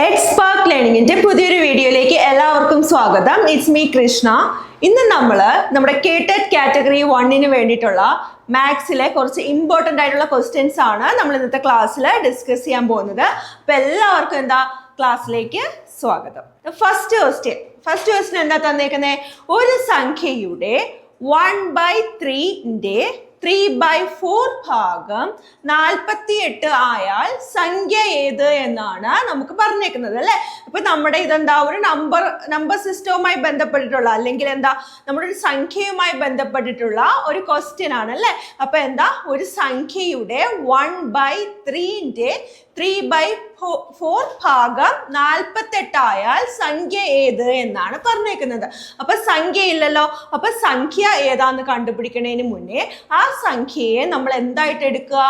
എക്സ്പാർക്ക് ലേണിംഗിന്റെ പുതിയൊരു വീഡിയോയിലേക്ക് എല്ലാവർക്കും സ്വാഗതം. ഇറ്റ്സ് മീ കൃഷ്ണ ഇന്ന് നമ്മൾ നമ്മുടെ കേട്ടഡ് കാറ്റഗറി വണ്ണിന് വേണ്ടിയിട്ടുള്ള മാത്സിലെ കുറച്ച് ഇമ്പോർട്ടന്റ് ആയിട്ടുള്ള ക്വസ്റ്റ്യൻസ് ആണ് നമ്മൾ ഇന്നത്തെ ക്ലാസ്സിൽ ഡിസ്കസ് ചെയ്യാൻ പോകുന്നത്. അപ്പോൾ എല്ലാവർക്കും എന്താ ക്ലാസ്സിലേക്ക് സ്വാഗതം. ഫസ്റ്റ് ക്വസ്റ്റ്യൻ ഫസ്റ്റ് ക്വസ്റ്റ്യൻ എന്താ തന്നേക്കുന്നത് ഒരു സംഖ്യയുടെ വൺ ബൈ ത്രീന്റെ ത്രീ ബൈ ഫോർ ഭാഗം നാൽപ്പത്തി എട്ട് ആയാൽ സംഖ്യ ഏത് എന്നാണ് നമുക്ക് പറഞ്ഞേക്കുന്നത് അല്ലെ? അപ്പൊ നമ്മുടെ ഇതെന്താ ഒരു നമ്പർ നമ്പർ സിസ്റ്റവുമായി ബന്ധപ്പെട്ടിട്ടുള്ള അല്ലെങ്കിൽ എന്താ നമ്മുടെ ഒരു സംഖ്യയുമായി ബന്ധപ്പെട്ടിട്ടുള്ള ഒരു ക്വസ്റ്റ്യൻ ആണ് അല്ലെ? അപ്പൊ എന്താ ഒരു സംഖ്യയുടെ വൺ ബൈ ത്രീന്റെ ത്രീ ബൈ ഫോർ ഭാഗം നാൽപ്പത്തെട്ടായാൽ സംഖ്യ ഏത് എന്നാണ് പറഞ്ഞേക്കുന്നത്. അപ്പൊ സംഖ്യ ഇല്ലല്ലോ. അപ്പൊ സംഖ്യ ഏതാന്ന് കണ്ടുപിടിക്കുന്നതിന് മുന്നേ ആ സംഖ്യയെ നമ്മൾ എന്തായിട്ട് എടുക്കുക?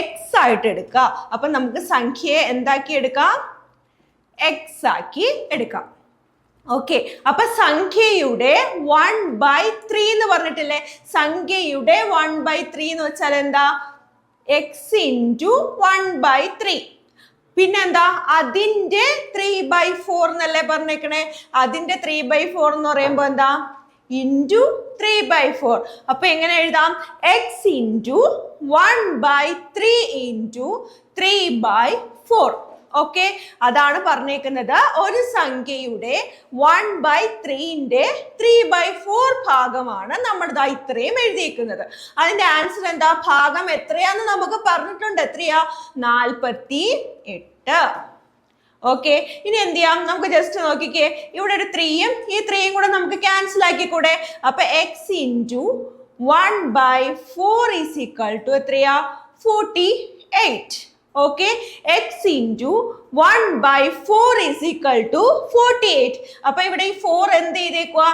എക്സ് ആയിട്ട് എടുക്കുക. അപ്പൊ നമുക്ക് സംഖ്യയെ എന്താക്കി എടുക്കാം? എക്സ് ആക്കി എടുക്കാം. ഓക്കെ അപ്പൊ സംഖ്യയുടെ വൺ ബൈ ത്രീ എന്ന് പറഞ്ഞിട്ടില്ലേ? സംഖ്യയുടെ വൺ ബൈ ത്രീ എന്ന് വെച്ചാൽ എന്താ? X into one by three പിന്നെന്താ? അതിന്റെ ത്രീ ബൈ ഫോർ എന്നല്ലേ പറഞ്ഞേക്കണേ? അതിന്റെ ത്രീ ബൈ ഫോർ എന്ന് പറയുമ്പോൾ എന്താ? ഇന്റു ത്രീ ബൈ ഫോർ അപ്പൊ എങ്ങനെ എഴുതാം? X into one by three into three by four okay അതാണ് പറഞ്ഞേക്കുന്നത്. ഒരു സംഖ്യയുടെ വൺ ബൈ ത്രീന്റെ ത്രീ ബൈ ഫോർ ഭാഗമാണ് നമ്മൾ ദാ ഇത്രയും എഴുതിയേക്കുന്നത്. അതിന്റെ ആൻസർ എന്താ? ഭാഗം എത്രയാന്ന് നമുക്ക് പറഞ്ഞിട്ടുണ്ട്. എത്രയാ? നാൽപ്പത്തി എട്ട് ഓക്കെ ഇനി എന്ത് ചെയ്യാം? നമുക്ക് ജസ്റ്റ് നോക്കിക്കേ. ഇവിടെ ഒരു ത്രീയും ഈ ത്രീയും കൂടെ നമുക്ക് ക്യാൻസൽ ആക്കിക്കൂടെ? അപ്പൊ X into one by four is equal to എത്രയാ? Forty eight okay X into one by four is equal to forty eight അപ്പൊ ഇവിടെ ഈ ഫോർ എന്ത് ചെയ്തേക്കുക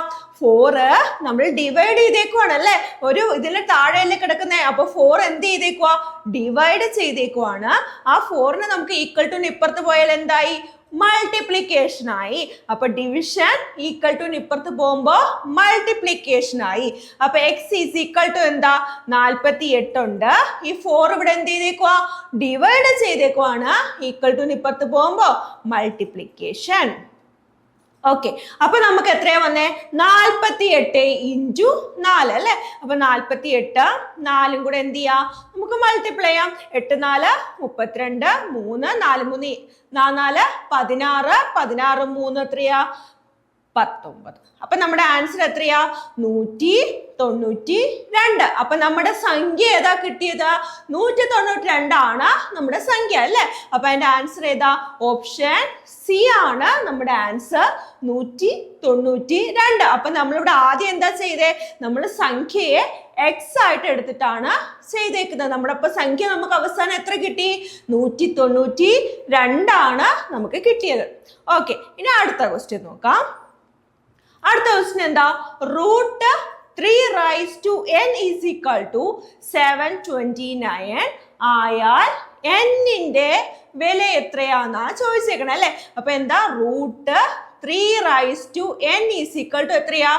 ഫോറ് നമ്മൾ ഡിവൈഡ് ചെയ്തേക്കുവാണ് അല്ലേ ഒരു ഇതിൽ താഴെയല്ലേ കിടക്കുന്നേ? അപ്പൊ ഫോർ എന്ത് ചെയ്തേക്കുക ഡിവൈഡ് ചെയ്തേക്കുവാണ്. ആ ഫോറിന് നമുക്ക് ഈക്വൽ ടു ഇപ്പുറത്ത് പോയാൽ എന്തായി? മൾട്ടിപ്ലിക്കേഷൻ ആയി. അപ്പൊ ഡിവിഷൻ ഈക്വൽ ടു ഇപ്പുറത്ത് പോകുമ്പോ മൾട്ടിപ്ലിക്കേഷൻ ആയി. അപ്പൊ എക്സ് ഈസ് ഈക്വൽ ടു എന്താ? നാൽപ്പത്തി എട്ടുണ്ട് ഈ ഫോർ ഇവിടെ എന്ത് ചെയ്തേക്കുവാ? ഡിവൈഡ് ചെയ്തേക്കുവാണ്. ഈക്വൽ ടു ഇപ്പുറത്ത് പോകുമ്പോ മൾട്ടിപ്ലിക്കേഷൻ ഓക്കെ അപ്പൊ നമുക്ക് എത്രയാ വന്നേ? നാൽപ്പത്തി എട്ട് ഇന്റു നാല് അല്ലെ? അപ്പൊ നാൽപ്പത്തി എട്ട് നാലും കൂടെ എന്ത് ചെയ്യാം? നമുക്ക് മൾട്ടിപ്ലൈ ചെയ്യാം. എട്ട് നാല് മുപ്പത്തിരണ്ട് മൂന്ന് നാല് മൂന്ന് നാല് പതിനാറ് പതിനാറ് മൂന്ന് എത്രയാ? പത്തൊമ്പത്. അപ്പൊ നമ്മുടെ ആൻസർ എത്രയാ? നൂറ്റി തൊണ്ണൂറ്റി രണ്ട് അപ്പൊ നമ്മുടെ സംഖ്യ ഏതാ കിട്ടിയത്? നൂറ്റി തൊണ്ണൂറ്റി രണ്ടാണ് നമ്മുടെ സംഖ്യ അല്ലേ? അപ്പൊ അതിന്റെ ആൻസർ ഏതാ? ഓപ്ഷൻ സി ആണ് നമ്മുടെ ആൻസർ നൂറ്റി തൊണ്ണൂറ്റി രണ്ട് അപ്പൊ നമ്മളിവിടെ ആദ്യം എന്താ ചെയ്തേ? നമ്മൾ സംഖ്യയെ എക്സ് ആയിട്ട് എടുത്തിട്ടാണ് ചെയ്തേക്കുന്നത്. നമ്മുടെ ഇപ്പൊ സംഖ്യ നമുക്ക് അവസാനം എത്ര കിട്ടി? നൂറ്റി തൊണ്ണൂറ്റി രണ്ടാണ് നമുക്ക് കിട്ടിയത്. ഓക്കെ ഇനി അടുത്ത ക്വസ്റ്റ്യൻ നോക്കാം. അടുത്ത ക്വസ്റ്റ്യൻ എന്താ? Root three raise to N is equal to seven twenty nine ആയാൽ എന്നിന്റെ വില എത്രയാന്നാ ചോദിച്ചേക്കണേ അല്ലേ? അപ്പൊ എന്താ? Root three raise to N is equal to എത്രയാ?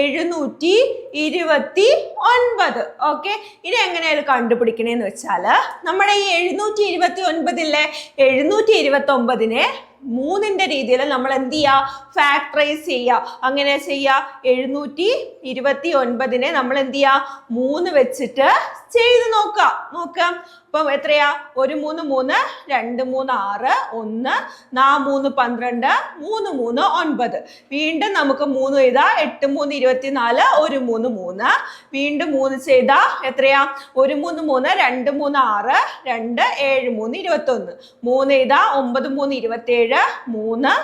എഴുന്നൂറ്റി ഇരുപത്തി ഒൻപത് ഓക്കെ ഇനി എങ്ങനെയാണ് കണ്ടുപിടിക്കണേന്ന് വെച്ചാൽ നമ്മുടെ ഈ എഴുന്നൂറ്റി ഇരുപത്തി ഒൻപതിലെ എഴുന്നൂറ്റി ഇരുപത്തി ഒമ്പതിനെ മൂന്നിന്റെ രീതിയിൽ നമ്മൾ എന്ത് ചെയ്യുക ഫാക്ടറൈസ് ചെയ്യുക അങ്ങനെ ചെയ്യുക എഴുന്നൂറ്റി ഇരുപത്തി ഒൻപതിനെ നമ്മൾ എന്ത് ചെയ്യുക മൂന്ന് വെച്ചിട്ട് ചെയ്ത് നോക്കാം. നോക്കാം. അപ്പം എത്രയാ? ഒരു മൂന്ന് മൂന്ന് രണ്ട് മൂന്ന് ആറ് ഒന്ന് നാ മൂന്ന് പന്ത്രണ്ട് മൂന്ന് മൂന്ന് ഒൻപത്. വീണ്ടും നമുക്ക് മൂന്ന് ചെയ്താൽ എട്ട് മൂന്ന് ഇരുപത്തി നാല് ഒരു മൂന്ന് മൂന്ന്. വീണ്ടും മൂന്ന് ചെയ്താൽ എത്രയാ? ഒരു മൂന്ന് മൂന്ന് രണ്ട് മൂന്ന് ആറ് രണ്ട് ഏഴ് മൂന്ന് ഇരുപത്തൊന്ന്. മൂന്ന് ചെയ്താൽ ഒമ്പത് മൂന്ന് ഇരുപത്തേഴ് മൂന്ന്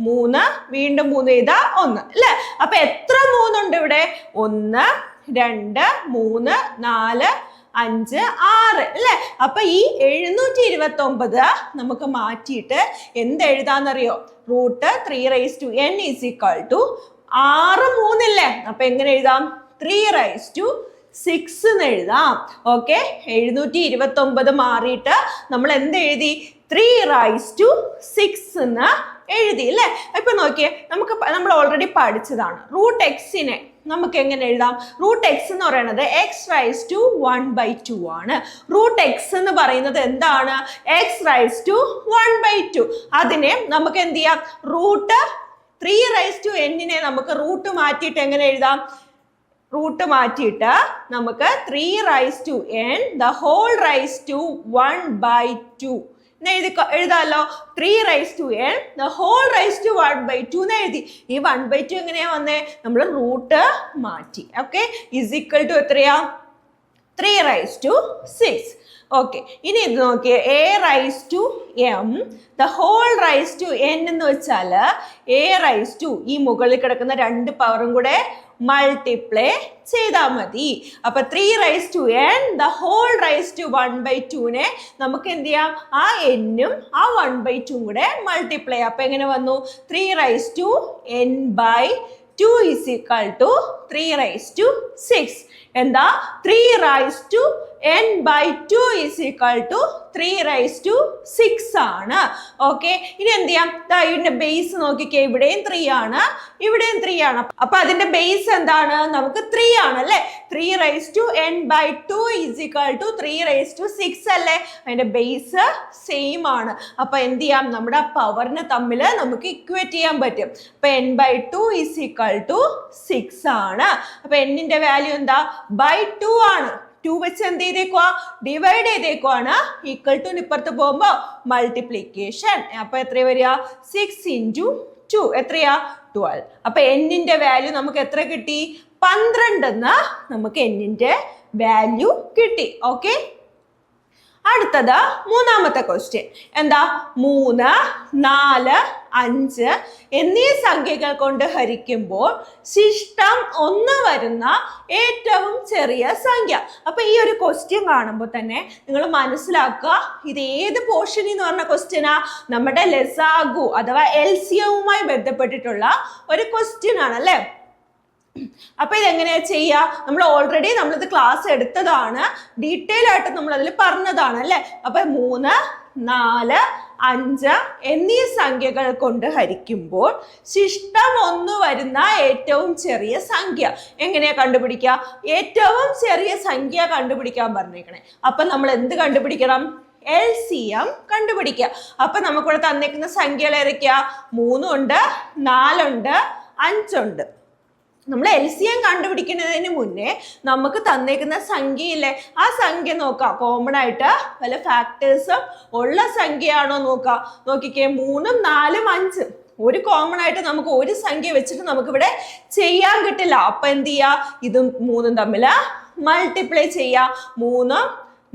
മൂന്ന് വീണ്ടും മൂന്ന് ചെയ്താൽ ഒന്ന് അല്ലേ? അപ്പൊ എത്ര മൂന്നുണ്ട് ഇവിടെ? ഒന്ന് രണ്ട് മൂന്ന് നാല് അഞ്ച് ആറ് അല്ലേ? അപ്പൊ ഈ എഴുന്നൂറ്റി ഇരുപത്തി ഒമ്പത് നമുക്ക് മാറ്റിയിട്ട് എന്ത് എഴുതാന്നറിയോ? Root three raise to N is equal to ആറ് മൂന്നില്ലേ? അപ്പൊ എങ്ങനെ എഴുതാം? ത്രീ റൈസ് ടു സിക്സ് എന്ന് എഴുതാം. ഓക്കെ? എഴുന്നൂറ്റി ഇരുപത്തി ഒമ്പത് മാറിയിട്ട് നമ്മൾ എന്ത് എഴുതി? ത്രീ റൈസ് ടു സിക്സ് എന്ന് എഴുതി അല്ലേ ഇപ്പൊ നോക്കിയേ നമുക്ക് നമ്മൾ ഓൾറെഡി പഠിച്ചതാണ്. റൂട്ട് എക്സിനെ നമുക്ക് എങ്ങനെ എഴുതാം? റൂട്ട് എക്സ് എന്ന് പറയുന്നത് X raise to one by two ആണ്. റൂട്ട് എക്സ് എന്ന് പറയുന്നത് എന്താണ്? X raise to one by two അതിനെ നമുക്ക് എന്ത് ചെയ്യാം? റൂട്ട് ത്രീ റൈസ് ടു എന്നിനെ നമുക്ക് റൂട്ട് മാറ്റിയിട്ട് എങ്ങനെ എഴുതാം? റൂട്ട് മാറ്റിയിട്ട് നമുക്ക് three raise to n the whole raise to one by two എഴുതി എഴുതാമല്ലോ three raise to the whole raise to one by two എന്ന് എഴുതി. ഈ വൺ ബൈ ടു എങ്ങനെയാ വന്നേ? നമ്മൾ റൂട്ട് മാറ്റി. ഓക്കെ ഇസ് ഈക്വൽ ടു എത്രയാ? Three raise to six okay ഇനി ഇത് നോക്കിയേ. A raise to m the whole raise to n എന്ന് വെച്ചാൽ എ റൈസ് ടു ഈ മുകളിൽ കിടക്കുന്ന രണ്ട് പവറും കൂടെ മൾട്ടിപ്ലൈ ചെയ്താൽ മതി. അപ്പൊ three raise to n the whole raise to one by ടുവിനെ നമുക്ക് എന്ത് ചെയ്യാം? ആ എന്നും ആ വൺ ബൈ ടു കൂടെ മൾട്ടിപ്ലൈ അപ്പൊ എങ്ങനെ വന്നു? Three raise to n by two is equal to three raise to six എന്താ? Three raise to n by two is equal to three raise to six ആണ്. ഓക്കെ ഇനി എന്ത് ചെയ്യാം? ഇതിന്റെ ബേസ് നോക്കിക്കേ ഇവിടെയും ത്രീ ആണ് ഇവിടെയും ത്രീ ആണ്. അപ്പൊ അതിന്റെ ബേസ് എന്താണ്? നമുക്ക് ത്രീ ആണ് അല്ലേ? Three raise to n by two is equal to three raise to six അല്ലേ? അതിന്റെ ബേസ് സെയിം ആണ്. അപ്പൊ എന്ത് ചെയ്യാം? നമ്മുടെ പവറിനെ തമ്മിൽ നമുക്ക് ഇക്വേറ്റ് ചെയ്യാൻ പറ്റും. അപ്പൊ n by two is equal to six ആണ്. അപ്പൊ എന്നിന്റെ വാല്യൂ എന്താ? ബൈ ടു ആണ്. ടു വെച്ച് എന്ത് ചെയ്തേക്കുവാ? ഡിവൈഡ് ചെയ്തേക്കുവാണ്. ഈക്വൽ ടു ഇപ്പുറത്ത് പോകുമ്പോൾ മൾട്ടിപ്ലിക്കേഷൻ അപ്പൊ എത്ര വരിക? സിക്സ് ഇന്റു ടു എത്രയാ? ട്വൽവ് അപ്പൊ എന്നിന്റെ വാല്യൂ നമുക്ക് എത്ര കിട്ടി? പന്ത്രണ്ട് എന്ന് നമുക്ക് എന്നിന്റെ വാല്യൂ കിട്ടി. ഓക്കെ അടുത്തത് മൂന്നാമത്തെ ക്വസ്റ്റ്യൻ എന്താ? മൂന്ന് നാല് അഞ്ച് എന്നീ സംഖ്യകൾ കൊണ്ട് ഹരിക്കുമ്പോൾ ശിഷ്ടം ഒന്ന് വരുന്ന ഏറ്റവും ചെറിയ സംഖ്യ. അപ്പൊ ഈ ഒരു ക്വസ്റ്റ്യൻ കാണുമ്പോൾ തന്നെ നിങ്ങൾ മനസ്സിലാക്കുക ഇത് ഏത് പോർഷൻ എന്ന് പറഞ്ഞ ക്വസ്റ്റ്യനാ നമ്മുടെ ലെസാഗു അഥവാ എൽസിയവുമായി ബന്ധപ്പെട്ടിട്ടുള്ള ഒരു ക്വസ്റ്റ്യൻ ആണ് അല്ലേ അപ്പൊ ഇതെങ്ങനെയാ ചെയ്യുക നമ്മൾ ഓൾറെഡി നമ്മളിത് ക്ലാസ് എടുത്തതാണ്. ഡീറ്റെയിൽ ആയിട്ട് നമ്മൾ അതിൽ പറഞ്ഞതാണ് അല്ലെ? അപ്പൊ മൂന്ന് നാല് അഞ്ച് എന്നീ സംഖ്യകൾ കൊണ്ട് ഹരിക്കുമ്പോൾ ശിഷ്ടം ഒന്ന് വരുന്ന ഏറ്റവും ചെറിയ സംഖ്യ. എങ്ങനെയാ കണ്ടുപിടിക്കുക ഏറ്റവും ചെറിയ സംഖ്യ കണ്ടുപിടിക്കാൻ പറഞ്ഞേക്കണേ. അപ്പൊ നമ്മൾ എന്ത് കണ്ടുപിടിക്കണം? എൽ സി എം കണ്ടുപിടിക്കുക. അപ്പൊ നമുക്കിവിടെ തന്നേക്കുന്ന സംഖ്യകൾ ഏതൊക്കെയാ? മൂന്നുണ്ട് നാലുണ്ട് അഞ്ചുണ്ട്. നമ്മൾ എൽ സി എം കണ്ടുപിടിക്കുന്നതിന് മുന്നേ നമുക്ക് തന്നേക്കുന്ന സംഖ്യയില്ലേ? ആ സംഖ്യ നോക്കാം. കോമൺ ആയിട്ട് വല്ല ഫാക്ടേഴ്സും ഉള്ള സംഖ്യയാണോ നോക്കാം? നോക്കിക്കേ മൂന്നും നാലും അഞ്ചും. ഒരു കോമൺ ആയിട്ട് നമുക്ക് ഒരു സംഖ്യ വെച്ചിട്ട് നമുക്ക് ഇവിടെ ചെയ്യാൻ കിട്ടില്ല. അപ്പൊ എന്ത് ചെയ്യാ? ഇതും മൂന്നും തമ്മിൽ മൾട്ടിപ്ലൈ ചെയ്യാം. മൂന്നും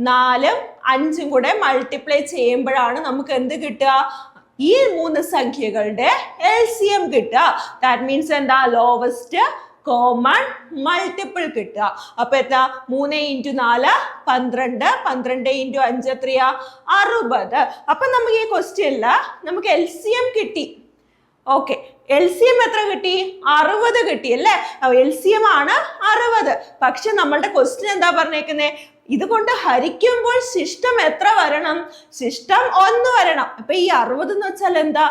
നാലും അഞ്ചും കൂടെ മൾട്ടിപ്ലൈ ചെയ്യുമ്പോഴാണ് നമുക്ക് എന്ത് കിട്ടുക? ഈ മൂന്ന് സംഖ്യകളുടെ എൽ സി എം കിട്ടുക. ദാറ്റ് മീൻസ് എന്താ? ലോവസ്റ്റ് കോമൺ മൾട്ടിപ്പിൾ കിട്ടുക. അപ്പൊ എന്താ മൂന്ന് ഇന്റു നാല് പന്ത്രണ്ട്. പന്ത്രണ്ട് ഇന്റു അഞ്ച് എത്രയാ? അറുപത്. അപ്പൊ നമുക്ക് ഈ ക്വസ്റ്റ്യനിൽ നമുക്ക് എൽ സി എം കിട്ടി. ഓക്കെ എൽ സി എം എത്ര കിട്ടി? അറുപത് കിട്ടി അല്ലേ? എൽ സി എം ആണ് അറുപത്. പക്ഷെ നമ്മളുടെ ക്വസ്റ്റ്യൻ എന്താ പറഞ്ഞേക്കുന്നത് ഇതുകൊണ്ട് ഹരിക്കുമ്പോൾ ശിഷ്ടം എത്ര വരണം? ശിഷ്ടം ഒന്ന് വരണം. അപ്പൊ ഈ അറുപത് എന്ന് വെച്ചാൽ എന്താ?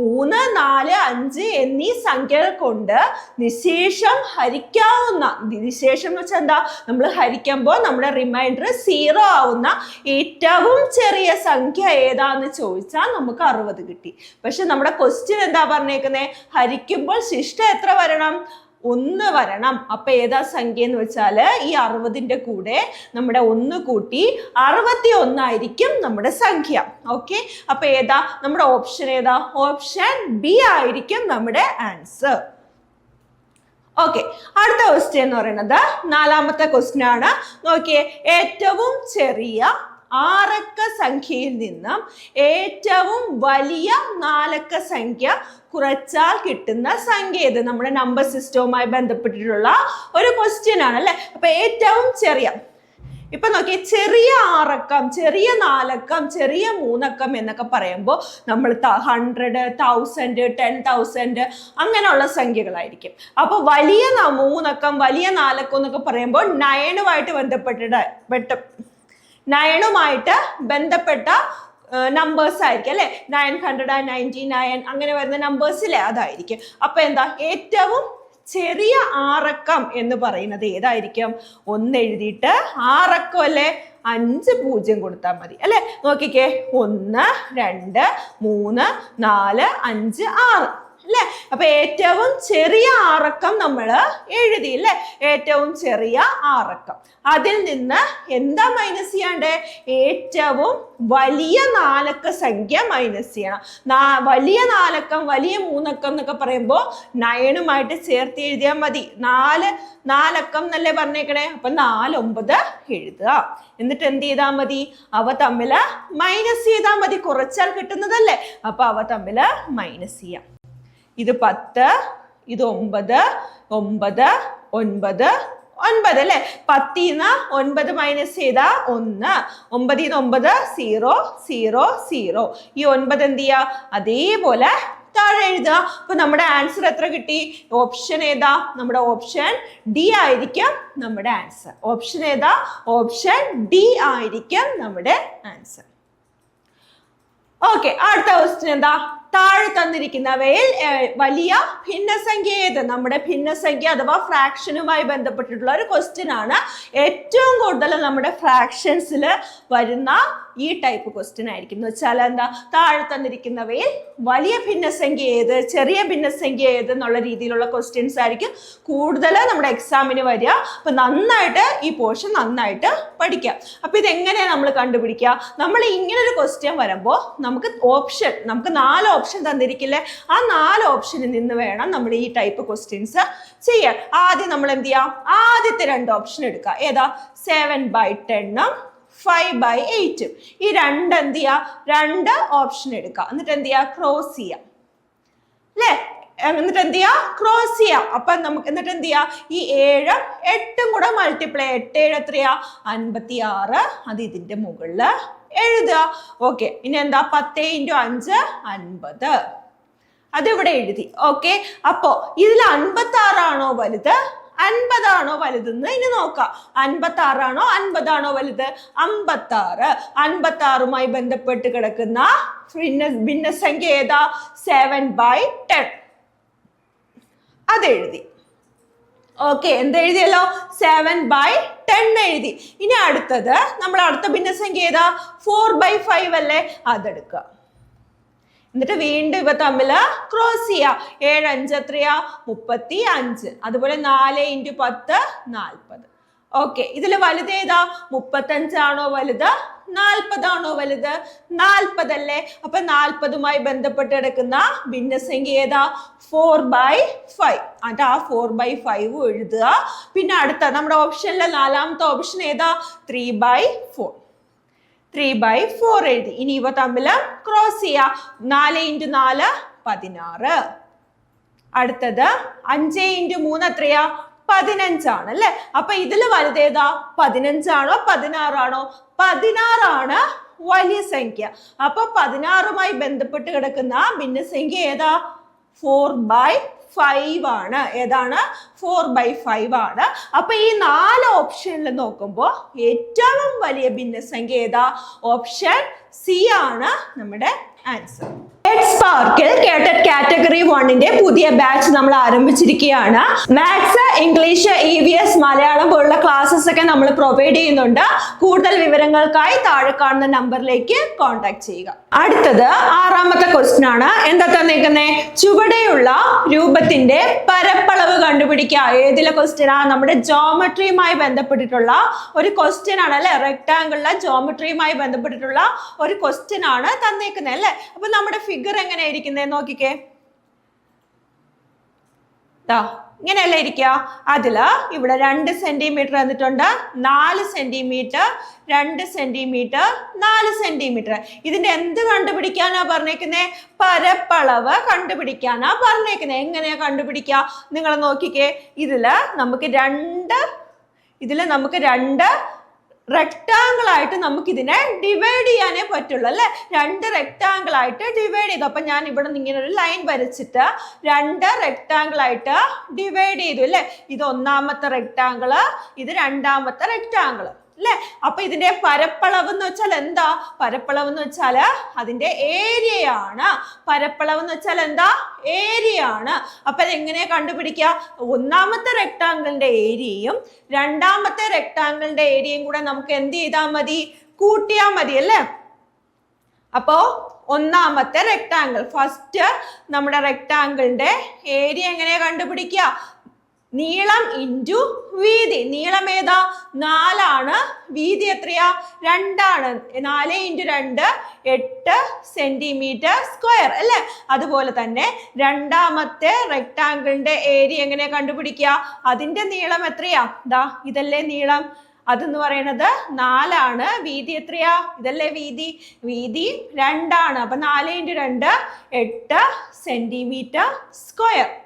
മൂന്ന് നാല് അഞ്ച് എന്നീ സംഖ്യകൾ കൊണ്ട് നിശേഷം ഹരിക്കാവുന്ന നിശേഷം എന്ന് വെച്ചാൽ എന്താ? നമ്മൾ ഹരിക്കുമ്പോൾ നമ്മുടെ റിമൈൻഡർ സീറോ ആവുന്ന ഏറ്റവും ചെറിയ സംഖ്യ ഏതാന്ന് ചോദിച്ചാൽ നമുക്ക് അറുപത് കിട്ടി. പക്ഷെ നമ്മുടെ ക്വസ്റ്റ്യൻ എന്താ പറഞ്ഞേക്കുന്നത് ഹരിക്കുമ്പോൾ ശിഷ്ടം എത്ര വരണം? ഒന്ന് വരണം. അപ്പൊ ഏതാ സംഖ്യ എന്ന് വെച്ചാൽ ഈ അറുപതിന്റെ കൂടെ നമ്മുടെ ഒന്ന് കൂട്ടി അറുപത്തി ഒന്നായിരിക്കും നമ്മുടെ സംഖ്യ. ഓക്കെ അപ്പൊ ഏതാ? നമ്മുടെ ഓപ്ഷൻ ഏതാ? ഓപ്ഷൻ ബി ആയിരിക്കും നമ്മുടെ ആൻസർ ഓക്കെ അടുത്ത ക്വസ്റ്റ്യൻ എന്ന് പറയുന്നത് നാലാമത്തെ ക്വസ്റ്റ്യൻ ആണ്. നോക്കിയേ ഏറ്റവും ചെറിയ ആറക്ക സംഖ്യയിൽ നിന്നും ഏറ്റവും വലിയ നാലക്ക സംഖ്യ കുറച്ചാൽ കിട്ടുന്ന സംഖ്യ ഇത്. നമ്മുടെ നമ്പർ സിസ്റ്റവുമായി ബന്ധപ്പെട്ടിട്ടുള്ള ഒരു ക്വസ്റ്റ്യൻ ആണ് അല്ലെ? അപ്പൊ ഏറ്റവും ചെറിയ ഇപ്പൊ നോക്കിയേ ചെറിയ ആറക്കം ചെറിയ നാലക്കം ചെറിയ മൂന്നക്കം എന്നൊക്കെ പറയുമ്പോൾ നമ്മൾ ഹൺഡ്രഡ് തൗസൻഡ് ടെൻ തൗസൻഡ് അങ്ങനെയുള്ള സംഖ്യകളായിരിക്കും. അപ്പോൾ വലിയ മൂന്നക്കം വലിയ നാലക്കം എന്നൊക്കെ പറയുമ്പോൾ നയനുമായിട്ട് ബന്ധപ്പെട്ടിട്ട് ബെട്ട നയനുമായിട്ട് ബന്ധപ്പെട്ട നമ്പേഴ്സ് ആയിരിക്കും അല്ലെ? Nine hundred and ninety nine അങ്ങനെ വരുന്ന നമ്പേഴ്സിലെ അതായിരിക്കും. അപ്പൊ എന്താ? ഏറ്റവും ചെറിയ ആറക്കം എന്ന് പറയുന്നത് ഏതായിരിക്കും? ഒന്ന് എഴുതിയിട്ട് ആറക്കം അല്ലേ? അഞ്ച് പൂജ്യം കൊടുത്താൽ മതി അല്ലെ? നോക്കിക്കേ. ഒന്ന് രണ്ട് മൂന്ന് നാല് അഞ്ച് ആറ്. അല്ലെ? അപ്പൊ ഏറ്റവും ചെറിയ ആറക്കം നമ്മൾ എഴുതി അല്ലെ? ഏറ്റവും ചെറിയ ആറക്കം. അതിൽ നിന്ന് എന്താ മൈനസ് ചെയ്യണ്ടേ? ഏറ്റവും വലിയ നാലക്ക സംഖ്യ മൈനസ് ചെയ്യണം. വലിയ നാലക്കം വലിയ മൂന്നക്കം എന്നൊക്കെ പറയുമ്പോൾ നയനുമായിട്ട് ചേർത്ത് എഴുതിയാൽ മതി. നാല് നാലക്കം എന്നല്ലേ പറഞ്ഞേക്കണേ? അപ്പൊ നാലൊമ്പത് എഴുതുക. എന്നിട്ട് എന്ത് ചെയ്താൽ മതി? അവ തമ്മിൽ മൈനസ് ചെയ്താൽ മതി. കുറച്ചാൽ കിട്ടുന്നതല്ലേ? അപ്പൊ അവ തമ്മിൽ മൈനസ് ചെയ്യാം. ഇത് പത്ത് ഇത് ഒമ്പത് ഒമ്പത് ഒൻപത് ഒൻപത് അല്ലെ? പത്തിന്ന് ഒൻപത് മൈനസ് ചെയ്താ ഒന്ന്. ഒമ്പതിന്ന് ഒമ്പത് സീറോ സീറോ സീറോ ഈ ഒൻപത് എന്ത് ചെയ്യുക അതേപോലെ താഴെ എഴുതുക. അപ്പൊ നമ്മുടെ ആൻസർ എത്ര കിട്ടി? ഓപ്ഷൻ ഏതാ? നമ്മുടെ ഓപ്ഷൻ ഡി ആയിരിക്കും നമ്മുടെ ആൻസർ ഓപ്ഷൻ ഏതാ? ഓപ്ഷൻ ഡി ആയിരിക്കും നമ്മുടെ ആൻസർ ഓക്കെ അടുത്ത ക്വസ്റ്റ്യൻ എന്താ? താഴെ തന്നിരിക്കുന്നവയിൽ വലിയ ഭിന്നസംഖ്യ ഏത് നമ്മുടെ ഭിന്നസംഖ്യ അഥവാ ഫ്രാക്ഷനുമായി ബന്ധപ്പെട്ടിട്ടുള്ള ഒരു ക്വസ്റ്റ്യൻ ആണ്. ഏറ്റവും കൂടുതൽ നമ്മുടെ ഫ്രാക്ഷൻസിൽ വരുന്ന ഈ ടൈപ്പ് ക്വസ്റ്റ്യൻ ആയിരിക്കും. എന്ന് വെച്ചാൽ എന്താ? താഴെ തന്നിരിക്കുന്നവയിൽ വലിയ ഭിന്നസംഖ്യ ഏത് ചെറിയ ഭിന്നസംഖ്യ ഏത് എന്നുള്ള രീതിയിലുള്ള ക്വസ്റ്റ്യൻസ് ആയിരിക്കും കൂടുതൽ നമ്മുടെ എക്സാമിന് വരിക. അപ്പൊ നന്നായിട്ട് ഈ പോർഷൻ നന്നായിട്ട് പഠിക്കാം അപ്പൊ ഇത് എങ്ങനെയാ നമ്മൾ കണ്ടുപിടിക്കുക? നമ്മൾ ഇങ്ങനെ ഒരു ക്വസ്റ്റ്യൻ വരുമ്പോൾ നമുക്ക് ഓപ്ഷൻ നമുക്ക് നാല് ഓപ്ഷൻ തന്നിരിക്കില്ലേ? ആ നാല് ഓപ്ഷനിൽ നിന്ന് വേണം നമ്മൾ ഈ ടൈപ്പ് ക്വസ്റ്റ്യൻസ് ചെയ്യാൻ. ആദ്യം നമ്മൾ എന്ത് ചെയ്യാം ആദ്യത്തെ രണ്ട് ഓപ്ഷൻ എടുക്കുക. ഏതാ? സെവൻ ബൈ ടെണ്ണും ഫൈവ് ബൈ എയ്റ്റും ഈ രണ്ട് എന്ത് ചെയ്യുക രണ്ട് ഓപ്ഷൻ എടുക്കുക എന്നിട്ട് എന്ത് ചെയ്യുക ക്രോസ് ചെയ്യാം. അല്ലേ എന്നിട്ട് എന്ത് ചെയ്യുക ക്രോസ് ചെയ്യാം. അപ്പൊ നമുക്ക് എന്നിട്ട് എന്ത് ചെയ്യുക ഈ ഏഴും എട്ടും കൂടെ മൾട്ടിപ്ലൈ എട്ട് ഏഴ് എത്രയാ? അൻപത്തി ആറ് അത് ഇതിന്റെ മുകളിൽ എഴുതുക. ഓക്കെ ഇനി എന്താ? പത്ത് ഇന്റു അഞ്ച് അൻപത്. അതിവിടെ എഴുതി. ഓക്കെ അപ്പോ ഇതിൽ അൻപത്തി ആറാണോ വലുത്? അൻപതാണോ വലുതെന്ന് ഇനി നോക്കാം. അൻപത്തി ആറാണോ അൻപതാണോ വലുത്? അമ്പത്തി ആറ് അൻപത്തി ആറുമായി ബന്ധപ്പെട്ട് കിടക്കുന്ന ഭിന്ന ഭിന്നസംഖ്യ ഏതാ? സെവൻ ബൈ ടെൻ അതെഴുതി. ഓക്കെ എന്തെഴുതിയല്ലോ? സെവൻ ബൈ ടെൻ എഴുതി. ഇനി അടുത്തത് നമ്മൾ അടുത്ത ഭിന്നസംഖ്യ ഏതാ? ഫോർ ബൈ ഫൈവ് അല്ലേ? അതെടുക്കുക. എന്നിട്ട് വീണ്ടും ഇവ തമ്മിൽ ക്രോസ് ചെയ്യാം. ഏഴ് അഞ്ച് എത്രയാ? മുപ്പത്തി അഞ്ച്. അതുപോലെ നാല് ഇന്റു പത്ത് നാൽപ്പത്. ഓക്കെ ഇതിൽ വലുത് ഏതാ? മുപ്പത്തഞ്ചാണോ വലുത്? നാൽപ്പതാണോ വലുത്? നാൽപ്പതല്ലേ അപ്പൊ നാൽപ്പതുമായി ബന്ധപ്പെട്ട് കിടക്കുന്ന ഭിന്നസംഖ്യ ഏതാ? ഫോർ ബൈ ഫൈവ് എന്നിട്ട് ആ ഫോർ ബൈ ഫൈവ് എഴുതുക. പിന്നെ അടുത്ത നമ്മുടെ ഓപ്ഷനിലെ നാലാമത്തെ ഓപ്ഷൻ ഏതാ? Three by four three by four എഴുതി. ഇനി ഇവ തമ്മിൽ ക്രോസ് ചെയ്യുക നാല് ഇന്റു നാല് പതിനാറ്. അടുത്തത് അഞ്ച് ഇന്റു മൂന്ന് എത്രയാ? പതിനഞ്ചാണ് അല്ലെ? അപ്പൊ ഇതിൽ വലുതേതാ പതിനഞ്ചാണോ പതിനാറാണോ? പതിനാറാണ് വലിയ സംഖ്യ. അപ്പൊ പതിനാറുമായി ബന്ധപ്പെട്ട് കിടക്കുന്ന ഭിന്നസംഖ്യ ഏതാ? ഫോർ ബൈ ഫൈവ് ആണ്. ഏതാണ്? ഫോർ ബൈ ഫൈവ് ആണ്. അപ്പൊ ഈ നാല് ഓപ്ഷനിൽ നോക്കുമ്പോൾ ഏറ്റവും വലിയ ഭിന്നസംഖ്യ ഏതാ? ഓപ്ഷൻ സി ആണ് നമ്മുടെ ആൻസർ കേട്ടറ്റ് കാറ്റഗറി വണ്ണിന്റെ പുതിയ ബാച്ച് നമ്മൾ ആരംഭിച്ചിരിക്കുകയാണ്. Maths English E V S Malayalam പോലുള്ള ക്ലാസ്സസ് ഒക്കെ നമ്മൾ പ്രൊവൈഡ് ചെയ്യുന്നുണ്ട്. കൂടുതൽ വിവരങ്ങൾക്കായി താഴെ കാണുന്ന നമ്പറിലേക്ക് കോൺടാക്ട് ചെയ്യുക. അടുത്തത് ആറാമത്തെ ക്വസ്റ്റ്യൻ ആണ്. എന്താ തന്നേക്കുന്നേ ചുവടെയുള്ള രൂപത്തിന്റെ പരപ്പളവ് കണ്ടുപിടിക്കുക. ഏതിലെ ക്വസ്റ്റ്യൻ ആ? നമ്മുടെ ജോമെട്രിയുമായി ബന്ധപ്പെട്ടിട്ടുള്ള ഒരു ക്വസ്റ്റ്യൻ ആണ് അല്ലെ? റെക്ടാങ്കിളിലെ ജോമെട്രിയുമായി ബന്ധപ്പെട്ടിട്ടുള്ള ഒരു ക്വസ്റ്റ്യൻ ആണ് തന്നേക്കുന്നത് അല്ലെ? അപ്പൊ നമ്മുടെ ഫിഗർ എങ്ങനെയായിരിക്കുന്നത് നോക്കിക്കേ. ദാ. ഇങ്ങനെയല്ല ഇരിക്കുക? അതിൽ ഇവിടെ രണ്ട് സെന്റിമീറ്റർ എന്നിട്ടുണ്ട് നാല് സെന്റിമീറ്റർ രണ്ട് സെന്റിമീറ്റർ നാല് സെന്റിമീറ്റർ ഇതിന്റെ എന്ത് കണ്ടുപിടിക്കാനാ പറഞ്ഞേക്കുന്നത് പരപ്പളവ് കണ്ടുപിടിക്കാനാ പറഞ്ഞേക്കുന്നത് എങ്ങനെയാ കണ്ടുപിടിക്കുക? നിങ്ങൾ നോക്കിക്കേ. ഇതിൽ നമുക്ക് രണ്ട് ഇതിൽ നമുക്ക് രണ്ട് റെക്ടാങ്കിൾ ആയിട്ട് നമുക്ക് ഇതിനെ ഡിവൈഡ് ചെയ്യാനേ പറ്റുള്ളൂ അല്ലെ? രണ്ട് റെക്ടാങ്കിൾ ആയിട്ട് ഡിവൈഡ് ചെയ്തു. അപ്പൊ ഞാൻ ഇവിടെ നിന്ന് ഇങ്ങനെ ഒരു ലൈൻ വരച്ചിട്ട് രണ്ട് റെക്ടാങ്കിൾ ആയിട്ട് ഡിവൈഡ് ചെയ്തു അല്ലെ? ഇത് ഒന്നാമത്തെ റെക്ടാങ്കിൾ ഇത് രണ്ടാമത്തെ റെക്ടാങ്കിൾ അല്ലെ? അപ്പൊ ഇതിന്റെ പരപ്പളവ് എന്ന് വെച്ചാൽ എന്താ? പരപ്പളവ് എന്ന് വെച്ചാൽ അതിന്റെ ഏരിയയാണ്. പരപ്പളവ് എന്ന് വെച്ചാൽ എന്താ? ഏരിയയാണ്. അപ്പൊ അതെങ്ങനെ കണ്ടുപിടിക്കുക? ഒന്നാമത്തെ റെക്ടാങ്കിളിന്റെ ഏരിയയും രണ്ടാമത്തെ റെക്ടാങ്കിളിന്റെ ഏരിയയും കൂടെ നമുക്ക് എന്ത് ചെയ്താൽ മതി? കൂട്ടിയാൽ മതി അല്ലേ? അപ്പോ ഒന്നാമത്തെ റെക്ടാങ്കിൾ ഫസ്റ്റ് നമ്മുടെ റെക്ടാങ്കിളിന്റെ ഏരിയ എങ്ങനെയാ കണ്ടുപിടിക്കുക? നീളം ഇന്റു വീതി. നീളം ഏതാ? നാലാണ്. വീതി എത്രയാ? രണ്ടാണ്. നാല് ഇന്റു രണ്ട് എട്ട് സെന്റിമീറ്റർ സ്ക്വയർ അല്ലേ? അതുപോലെ തന്നെ രണ്ടാമത്തെ റെക്ടാങ്കിളിന്റെ ഏരിയ എങ്ങനെ കണ്ടുപിടിക്കുക? അതിന്റെ നീളം എത്രയാ? ദാ ഇതല്ലേ നീളം. അതെന്ന് പറയുന്നത് നാലാണ്. വീതി എത്രയാ? ഇതല്ലേ വീതി? വീതി രണ്ടാണ്. അപ്പൊ നാല് ഇന്റു രണ്ട് എട്ട് സെന്റിമീറ്റർ സ്ക്വയർ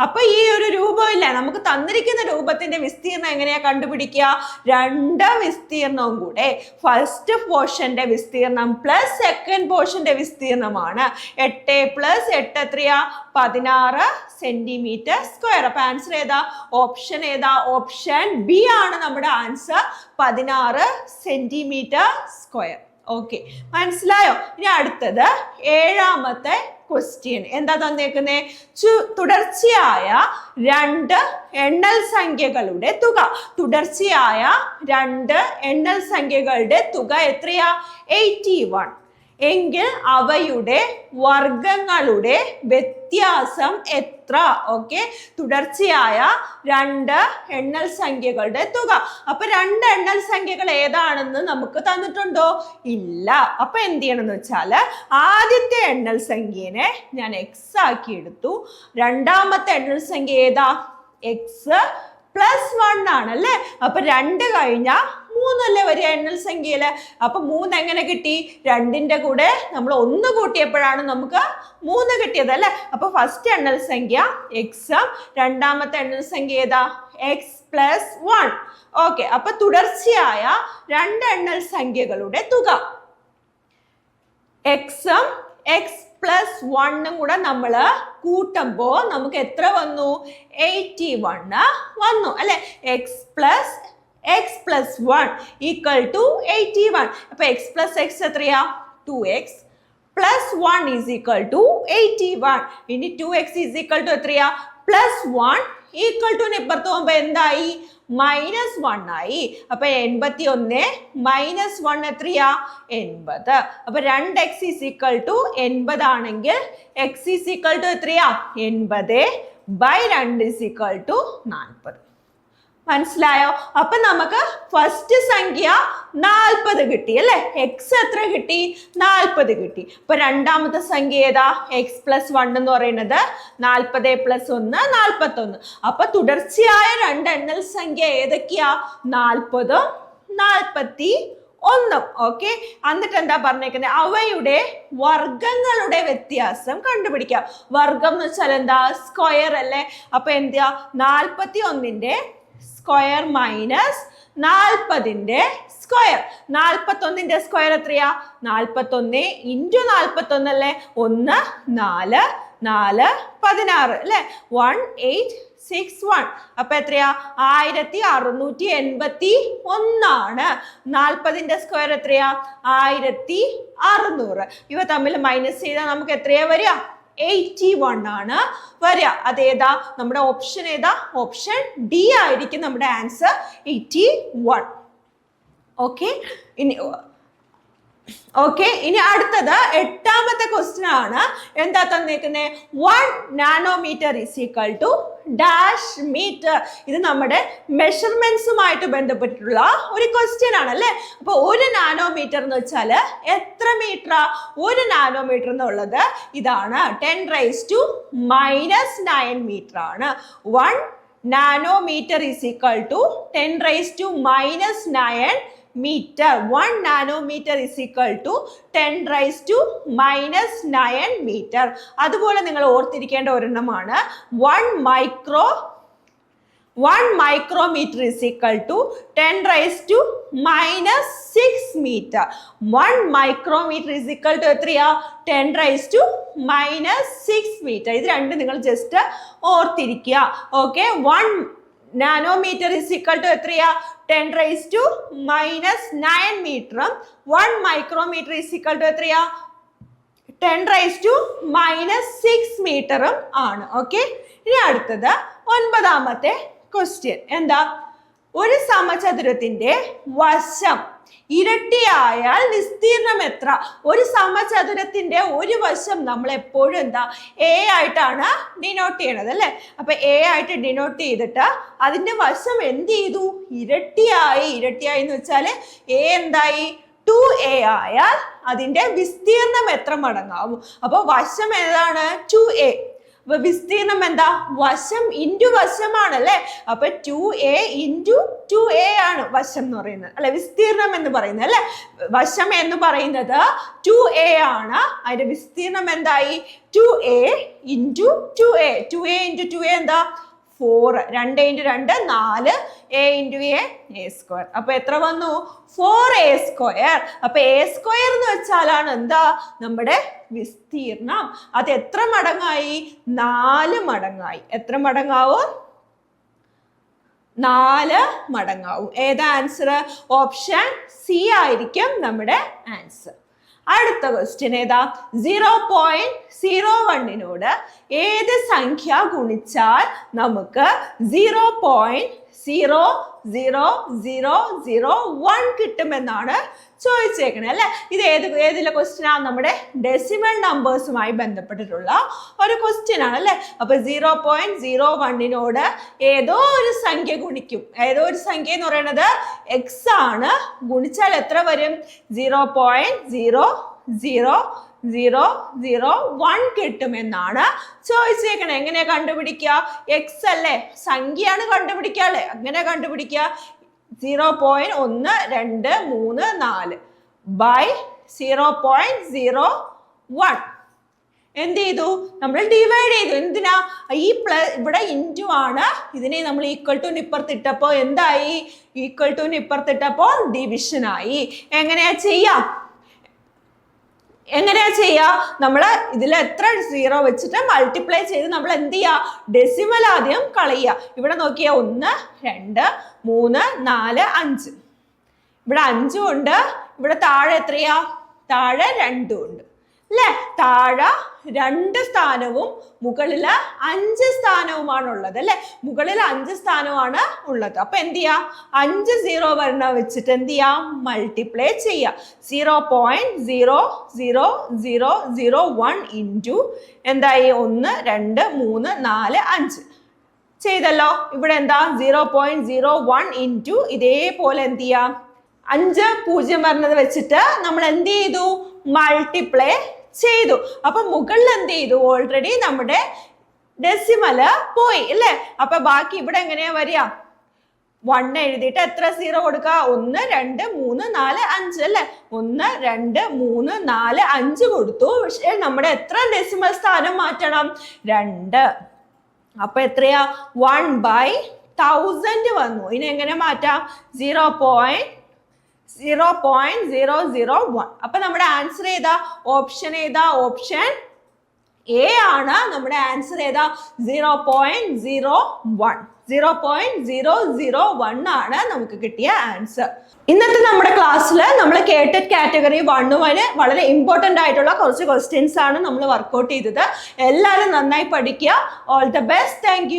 അപ്പൊ ഈ ഒരു രൂപമില്ല. നമുക്ക് തന്നിരിക്കുന്ന രൂപത്തിന്റെ വിസ്തീർണം എങ്ങനെയാ കണ്ടുപിടിക്കുക? രണ്ട് വിസ്തീർണവും കൂടെ. ഫസ്റ്റ് പോർഷന്റെ വിസ്തീർണം പ്ലസ് സെക്കൻഡ് പോർഷന്റെ വിസ്തീർണമാണ് എട്ട് പ്ലസ് എട്ട് എത്രയാ? പതിനാറ് സെന്റിമീറ്റർ സ്ക്വയർ അപ്പൊ ആൻസർ ഏതാ? ഓപ്ഷൻ ഏതാ? ഓപ്ഷൻ ബി ആണ് നമ്മുടെ ആൻസർ പതിനാറ് സെന്റിമീറ്റർ സ്ക്വയർ ഓക്കെ മനസ്സിലായോ? ഇനി അടുത്തത്. ഏഴാമത്തെ ക്വസ്റ്റ്യൻ എന്താ തന്നേക്കുന്നേ? തുടർച്ചയായ രണ്ട് എണ്ണൽ സംഖ്യകളുടെ തുക. തുടർച്ചയായ രണ്ട് എണ്ണൽ സംഖ്യകളുടെ തുക എത്രയാ? എയ്റ്റി വൺ എങ്കിൽ അവയുടെ വർഗങ്ങളുടെ വ്യത്യാസം എത്ര? ഓക്കെ തുടർച്ചയായ രണ്ട് എണ്ണൽ സംഖ്യകളുടെ തുക. അപ്പൊ രണ്ട് എണ്ണൽ സംഖ്യകൾ ഏതാണെന്ന് നമുക്ക് തന്നിട്ടുണ്ടോ? ഇല്ല. അപ്പൊ എന്ത് ചെയ്യണം എന്ന് വെച്ചാൽ ആദ്യത്തെ എണ്ണൽ സംഖ്യനെ ഞാൻ എക്സ് ആക്കി എടുത്തു. രണ്ടാമത്തെ എണ്ണൽ സംഖ്യ ഏതാ? എക്സ് പ്ലസ് വൺ ആണ് അല്ലേ അപ്പൊ രണ്ട് കഴിഞ്ഞാ മൂന്നല്ലേ വരിക എണ്ണൽ സംഖ്യയിൽ അപ്പൊ മൂന്ന് എങ്ങനെ കിട്ടി? രണ്ടിന്റെ കൂടെ നമ്മൾ ഒന്ന് കൂട്ടിയപ്പോഴാണ് നമുക്ക് മൂന്ന് കിട്ടിയത് അല്ലേ? അപ്പൊ ഫസ്റ്റ് എണ്ണൽ സംഖ്യ എക്സ് രണ്ടാമത്തെ എണ്ണൽ സംഖ്യ ഏതാ? എക്സ് പ്ലസ് വൺ ഓക്കെ അപ്പൊ തുടർച്ചയായ രണ്ട് എണ്ണൽ സംഖ്യകളുടെ തുക. എക്സും എക്സ് പ്ലസ് വണ്ണും കൂടെ നമ്മൾ കൂട്ടുമ്പോൾ നമുക്ക് എത്ര വന്നു? എയ്റ്റി വണ്ണ് വന്നു അല്ലെ? X plus x plus one equal to eighty one അപ്പൊ എക്സ് പ്ലസ് എക്സ് എത്രയാ? Two x plus one is equal to eighty one ഇനി two x is equal to എത്രയാ? പ്ലസ് വൺ ഈക്വൽ ടു ഇപ്പുറത്ത് പോകുമ്പോ എന്തായി? Minus one ആയി. അപ്പൊ എൺപത്തി ഒന്ന് മൈനസ് വൺ എത്രയാ? എൺപത്. അപ്പൊ രണ്ട് എക്സ് ഈസ് ഈക്വൽ ടു എൺപത് ആണെങ്കിൽ എക്സ് ഈസ് ഈക്വൽ ടു എത്രയാ? എൺപത് ബൈ രണ്ട് ഈസ് ഈക്വൽ ടു നാൽപ്പത്. മനസ്സിലായോ? അപ്പൊ നമുക്ക് ഫസ്റ്റ് സംഖ്യ നാൽപ്പത് കിട്ടി അല്ലെ? എക്സ് എത്ര കിട്ടി? നാൽപ്പത് കിട്ടി. ഇപ്പൊ രണ്ടാമത്തെ സംഖ്യ ഏതാ? എക്സ് പ്ലസ് വൺ എന്ന് പറയുന്നത് നാൽപ്പത് പ്ലസ് ഒന്ന് നാൽപ്പത്തി ഒന്ന് അപ്പൊ തുടർച്ചയായ രണ്ട് എണ്ണൽ സംഖ്യ ഏതൊക്കെയാ? നാൽപ്പതും നാൽപ്പത്തി ഒന്നും. ഓക്കെ എന്നിട്ട് എന്താ പറഞ്ഞേക്കുന്നത് അവയുടെ വർഗങ്ങളുടെ വ്യത്യാസം കണ്ടുപിടിക്കാം. വർഗം എന്ന് വെച്ചാൽ എന്താ? സ്ക്വയർ അല്ലേ? അപ്പൊ എന്താ നാൽപ്പത്തി ഒന്നിന്റെ സ്ക്വയർ മൈനസ് നാൽപ്പതിന്റെ സ്ക്വയർ നാൽപ്പത്തൊന്നിന്റെ സ്ക്വയർ എത്രയാ? നാൽപ്പത്തൊന്ന് ഇന്റു നാൽപ്പത്തൊന്ന് അല്ലേ? ഒന്ന് നാല് നാല് പതിനാറ് അല്ലേ? വൺ എയ്റ്റ് സിക്സ് വൺ അപ്പൊ എത്രയാ? ആയിരത്തി അറുന്നൂറ്റി എൺപത്തി ഒന്നാണ്. നാൽപ്പതിന്റെ സ്ക്വയർ എത്രയാ? ആയിരത്തി അറുന്നൂറ്. ഇവ തമ്മിൽ മൈനസ് ചെയ്താൽ നമുക്ക് എത്രയാ വരിക? എയ്റ്റി വൺ ആണ് വരിക. അതേതാ? നമ്മുടെ ഓപ്ഷൻ ഏതാ? ഓപ്ഷൻ ഡി ആയിരിക്കും നമ്മുടെ ആൻസർ എയ്റ്റി വൺ ഓക്കെ ഇനി ഓക്കെ ഇനി അടുത്തത് എട്ടാമത്തെ ക്വസ്റ്റ്യൻ ആണ്. എന്താ തന്നേക്കുന്നത് one nanometre is equal to dash metre ഇത് നമ്മുടെ മെഷർമെന്റ്സുമായിട്ട് ബന്ധപ്പെട്ടിട്ടുള്ള ഒരു ക്വസ്റ്റ്യൻ ആണ് അല്ലേ? അപ്പൊ ഒരു നാനോമീറ്റർ എന്ന് വെച്ചാൽ എത്ര മീറ്റർ ഒരു നാനോമീറ്റർ എന്നുള്ളത് ഇതാണ്. Ten raise to minus nine metre ആണ്. One nanometre is equal to ten raise to minus nine metre one nanometre is equal to ten raise to minus nine metre അതുപോലെ നിങ്ങൾ ഓർത്തിരിക്കേണ്ട ഒരെണ്ണമാണ്. One micro one micrometre is equal to ten raise to minus six metre one micrometre is equal to എത്രയാ? Ten raise to minus six metre ഇത് രണ്ട് നിങ്ങൾ just ഓർത്തിരിക്കുക. Okay one nanometre is equal to എത്രയാ? Ten raise to minus nine മീറ്ററും one micrometre is equal to എത്രയാ? Ten raise to minus six മീറ്ററും ആണ്. ഓക്കെ ഇനി അടുത്തത് ഒൻപതാമത്തെ ക്വസ്റ്റ്യൻ എന്താ? ഒരു സമചതുരത്തിന്റെ വശം ഇരട്ടിയായാൽ വിസ്തീർണം എത്ര? ഒരു സമചതുരത്തിന്റെ ഒരു വശം നമ്മൾ എപ്പോഴും എന്താ? എ ആയിട്ടാണ് ഡിനോട്ട് ചെയ്യണത് അല്ലെ? അപ്പൊ എ ആയിട്ട് ഡിനോട്ട് ചെയ്തിട്ട് അതിന്റെ വശം എന്ത് ചെയ്തു? ഇരട്ടിയായി. ഇരട്ടിയായി എന്ന് വെച്ചാൽ എ എന്തായി? ടു എ ആയാൽ അതിന്റെ വിസ്തീർണം എത്ര മടങ്ങാവും? അപ്പൊ വശം ഏതാണ്? ടു എ അപ്പൊ വിസ്തീർണം എന്താ? വശം ഇന്റു വശമാണ് അല്ലെ അപ്പൊ two a into two a ആണ് വശം എന്ന് പറയുന്നത്. അല്ലെ വിസ്തീർണം എന്ന് പറയുന്നത് അല്ലെ? വശം എന്ന് പറയുന്നത് ടു എ ആണ്. അതിന്റെ വിസ്തീർണം എന്തായി? Two a into two a two a into two a എന്താ? ഫോർ രണ്ട് ഇന്റു രണ്ട് നാല് a into a a square അപ്പോൾ എത്ര വന്നു? ഫോർ എ സ്ക്വയർ അപ്പോൾ എ സ്ക്വയർ എന്ന് വെച്ചാലാണ് എന്താ? നമ്മുടെ വിസ്തീർണം. അത് എത്ര മടങ്ങായി? നാല് മടങ്ങായി. എത്ര മടങ്ങാവും? നാല് മടങ്ങാവും. ഏതാ ആൻസർ ഓപ്ഷൻ സി ആയിരിക്കും നമ്മുടെ ആൻസർ അടുത്ത ക്വസ്റ്റ്യൻ ഏതാ? സീറോ പോയിന്റ് സീറോ വണ്ണിനോട് ഏത് സംഖ്യ ഗുണിച്ചാൽ നമുക്ക് zero point zero zero zero zero one കിട്ടുമെന്നാണ് ചോദിച്ചേക്കണേ അല്ലെ? ഇത് ഏത് ഏതിലെ ക്വസ്റ്റ്യൻ ആണ് നമ്മുടെ ഡെസിമൽ നമ്പേഴ്സുമായി ബന്ധപ്പെട്ടിട്ടുള്ള ഒരു ക്വസ്റ്റ്യൻ ആണ് അല്ലെ? അപ്പൊ സീറോ പോയിന്റ് സീറോ വണ്ണിനോട് ഏതോ ഒരു സംഖ്യ ഗുണിക്കും. ഏതോ ഒരു സംഖ്യ എന്ന് പറയുന്നത് എക്സ് ആണ്. ഗുണിച്ചാൽ എത്ര വരും? Zero point zero zero zero zero one കിട്ടുമെന്നാണ് ചോദിച്ചേക്കണേ. എങ്ങനെയാ കണ്ടുപിടിക്കുക? എക്സ് അല്ലേ? സംഖ്യയാണ് കണ്ടുപിടിക്കുക അല്ലേ? അങ്ങനെ കണ്ടുപിടിക്കുക. സീറോ പോയിന്റ് ഒന്ന് രണ്ട് മൂന്ന് നാല് by zero point zero one എന്ത് ചെയ്തു? നമ്മൾ ഡിവൈഡ് ചെയ്തു. എന്തിനാ? ഈ പ്ലസ് ഇവിടെ ഇന്റു ആണ്. ഇതിനെ നമ്മൾ ഈക്വൽ ടു ഇപ്പുറത്തിട്ടപ്പോൾ എന്തായി? ഈക്വൽ ടു ഇപ്പുറത്തിട്ടപ്പോൾ ഡിവിഷൻ ആയി. എങ്ങനെയാ ചെയ്യാം? എങ്ങനെയാ ചെയ്യുക നമ്മൾ ഇതിൽ എത്ര സീറോ വെച്ചിട്ട് മൾട്ടിപ്ലൈ ചെയ്ത് നമ്മൾ എന്ത് ചെയ്യുക ഡെസിമൽ ആദ്യം കളയുക. ഇവിടെ നോക്കിയാൽ ഒന്ന് രണ്ട് മൂന്ന് നാല് അഞ്ച്. ഇവിടെ അഞ്ചും ഉണ്ട്. ഇവിടെ താഴെ എത്രയാ? താഴെ രണ്ടും ഉണ്ട്. അല്ലേ താഴെ രണ്ട് സ്ഥാനവും മുകളിൽ അഞ്ച് സ്ഥാനവുമാണ് ഉള്ളത് അല്ലെ മുകളിൽ അഞ്ച് സ്ഥാനമാണ് ഉള്ളത്. അപ്പൊ എന്ത് ചെയ്യാം? അഞ്ച് സീറോ വരണ വെച്ചിട്ട് എന്ത് ചെയ്യാം? മൾട്ടിപ്ലൈ ചെയ്യാം. Zero point zero zero zero zero one into എന്തായി? ഒന്ന് രണ്ട് മൂന്ന് നാല് അഞ്ച്. ചെയ്തല്ലോ. ഇവിടെ എന്താ? Zero point zero one into ഇതേപോലെ എന്ത് ചെയ്യാം? അഞ്ച് പൂജ്യം പറഞ്ഞത് വെച്ചിട്ട് നമ്മൾ എന്ത് ചെയ്തു? മൾട്ടിപ്ലൈ ചെയ്തു. അപ്പൊ മുകളിൽ എന്ത് ചെയ്തു? ഓൾറെഡി നമ്മുടെ ഡെസിമൽ പോയി അല്ലേ അപ്പൊ ബാക്കി ഇവിടെ എങ്ങനെയാ വരിക? വൺ എഴുതിയിട്ട് എത്ര സീറോ കൊടുക്കുക? ഒന്ന് രണ്ട് മൂന്ന് നാല് അഞ്ച് അല്ലേ? ഒന്ന് രണ്ട് മൂന്ന് നാല് അഞ്ച് കൊടുത്തു. പക്ഷേ നമ്മുടെ എത്ര ഡെസിമൽ സ്ഥാനം മാറ്റണം? രണ്ട്. അപ്പൊ എത്രയാ? വൺ ബൈ തൗസൻഡ് വന്നു. ഇനി എങ്ങനെ മാറ്റാം? Zero point zero point zero zero one അപ്പൊ നമ്മുടെ ആൻസർ ഏതാ? ഓപ്ഷൻ ഏതാ? ഓപ്ഷൻ എ ആണ്. നമ്മുടെ ആൻസർ ഏതാ? Zero point zero one zero point zero zero one ആണ് നമുക്ക് കിട്ടിയ ആൻസർ ഇന്നത്തെ നമ്മുടെ ക്ലാസ്സിൽ നമ്മൾ കേട്ടഡ് കാറ്റഗറി വണ്ണുമായി വളരെ ഇമ്പോർട്ടന്റ് ആയിട്ടുള്ള കുറച്ച് ക്വസ്റ്റ്യൻസ് ആണ് നമ്മൾ വർക്കൗട്ട് ചെയ്തത്. എല്ലാവരും നന്നായി പഠിക്കുക. All the best thank